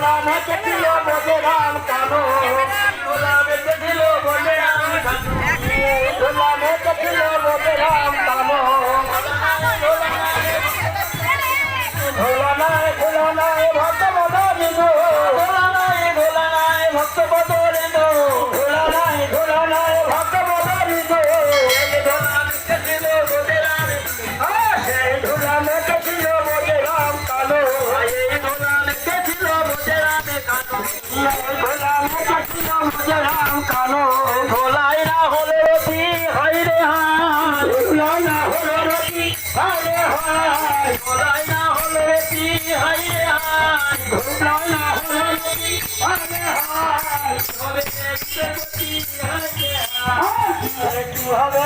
গোলামে দেখিল বজরাম কানো গোলামে দেখিল ভোলাই না হলে রতি হাই রে হাই না হলে না হলে রতি হাই রে হাই ভোলাই না হলে রতি হাই রে হবে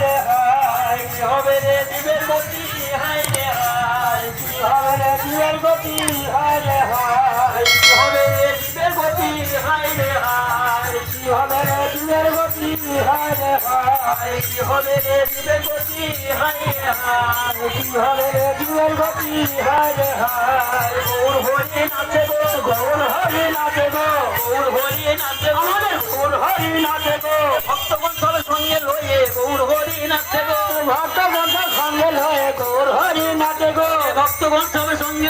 রে হাই হবে হবে রে জীবের গতি? গতি হাই রে হাই কি হবে রে জীবের গতি? হাই রে হাই কি হবে রে জীবের গতি? হাই রে হাই কি হবে রে জীবের গতি? হাই রে হাই গৌর হরি নাচে গো গৌর হরি নাচে গো গৌর হরি নাচে গো আমাদের গৌর হরি নাচে গো। ভক্তগণ সব সঙ্গে লয়ে গৌর হরি নাচে গো। ভক্তগণ সব সঙ্গে লয়ে গৌর হরি নাচে গো। ভক্তগণ সব সঙ্গে